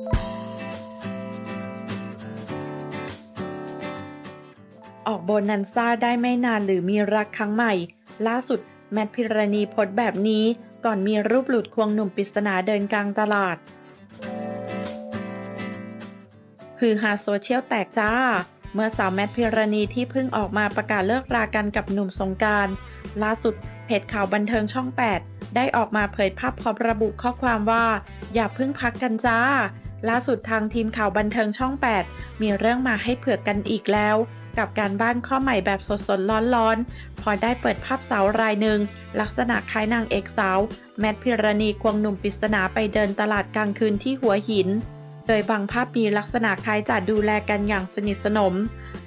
ออกโบนันซ่าได้ไม่นานหรือมีรักครั้งใหม่ ล่าสุด แมทพิรณีโพสแบบนี้ ก่อนมีรูปหลุดควงหนุ่มปริศนาเดินกลางตลาดคือฮาโซเชียลแตกจ้า เมื่อสาวแมทพิรณีที่เพิ่งออกมาประกาศเลิกรากันกับหนุ่มสงการ ล่าสุดเพจข่าวบันเทิงช่อง 8 ได้ออกมาเผยภาพพร้อมระบุข้อความว่า อย่าเพิ่งพักกันจ้า ล่าสุดทางทีมข่าวบันเทิงช่อง 8 มีเรื่องมาให้เผือกกันอีกแล้ว กับการบ้านข้อใหม่แบบสดๆร้อนๆ พอได้เปิดภาพสาวรายหนึ่ง ลักษณะคล้ายนางเอกสาว แมทพิรณีควงหนุ่มปริศนาไปเดินตลาดกลางคืนที่หัวหิน โดยบางภาพมีลักษณะคล้ายจะดูแลกันอย่างสนิทสนม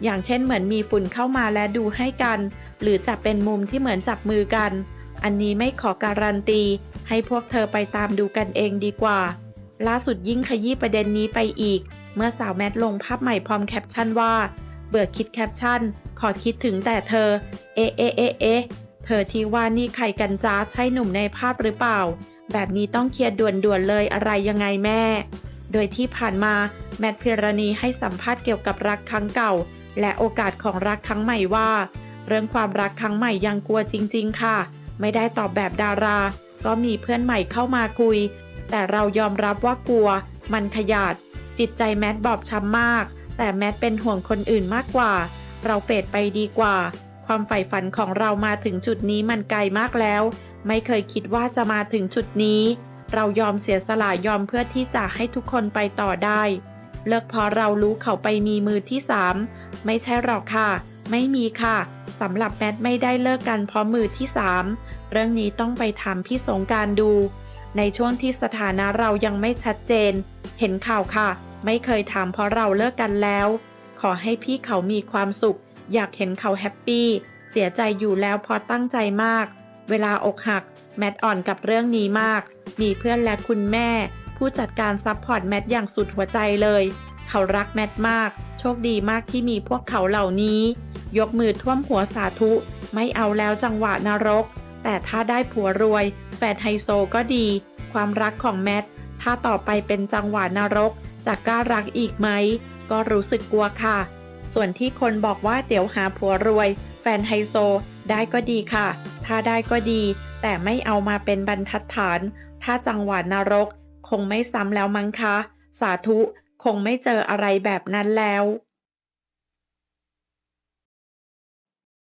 อย่างเช่นเหมือนมีฝุ่นเข้ามาและดูให้กัน หรือจะเป็นมุมที่เหมือนจับมือกัน อันนี้ไม่ขอการันตี ให้พวกเธอไปตามดูกันเองดีกว่า ล่าสุดยิ่งขยี้ประเด็นนี้ไปอีก เมื่อสาวแมทลงภาพใหม่พร้อมแคปชั่นว่า เบื่อคิดแคปชั่น ขอคิดถึงแต่เธอ เอะเอะเอะเอะเธอที่ว่านี่ใครกันจ้าใช่หนุ่มในภาพหรือเปล่า แบบนี้ต้องเคลียร์ด่วนๆเลยอะไรยังไงแม่ โดยที่ผ่านมาแมทพิรณีให้สัมภาษณ์เกี่ยวกับรักครั้งเก่า และโอกาสของรักครั้งใหม่ว่า เรื่องความรักครั้งใหม่ยังกลัวจริง ๆ ค่ะ ไม่ได้ตอบแบบดารา ก็มีเพื่อนใหม่เข้ามาคุย แต่เรายอมรับว่ากลัว มันขยาด จิตใจแมทบอบช้ำมาก แต่แมทเป็นห่วงคนอื่นมากกว่า เราเฟดไปดีกว่า ความใฝ่ฝันของเรามาถึงจุดนี้มันไกลมากแล้ว ไม่เคยคิดว่าจะมาถึงจุดนี้ เรายอมเสียสละยอมเพื่อที่จะให้ทุกคนไปต่อได้ เลิกพราะเรารู้เขาไปมีมือที่สามไม่ใช่หรอกค่ะ ไม่มีค่ะสำหรับแมทไม่ได้เลิกกันเพราะมือที่สามเรื่องนี้ต้องไปถามพี่สงการดู ในช่วงที่สถานะเรายังไม่ชัดเจน เห็นข่าวค่ะ ไม่เคยถามเพราะเราเลิกกันแล้ว ขอให้พี่เขามีความสุข อยากเห็นเขาแฮปปี้ เสียใจอยู่แล้วเพราะตั้งใจมาก เวลาอกหัก แมทอ่อนกับเรื่องนี้มาก มีเพื่อนและคุณแม่ ผู้จัดการซัพพอร์ตแมทอย่างสุดหัวใจเลย เขารักแมทมาก โชคดีมากที่มีพวกเขาเหล่านี้ ยกมือท่วมหัวสาธุ ไม่เอาแล้วจังหวะนรก แต่ถ้าได้ผัวรวย แฟนไฮโซก็ดี ความรักของแมท ถ้าต่อไปเป็นจังหวะนรก จะกล้ารักอีกไหม ก็รู้สึกกลัวค่ะ ส่วนที่คนบอกว่าเดี๋ยวหาผัวรวย แฟนไฮโซ ได้ก็ดีค่ะ ถ้าได้ก็ดี แต่ไม่เอามาเป็นบรรทัดฐาน ถ้าจังหวะนรก คงไม่ซ้ำแล้วมั้งคะ สาธุ คงไม่เจออะไรแบบนั้นแล้ว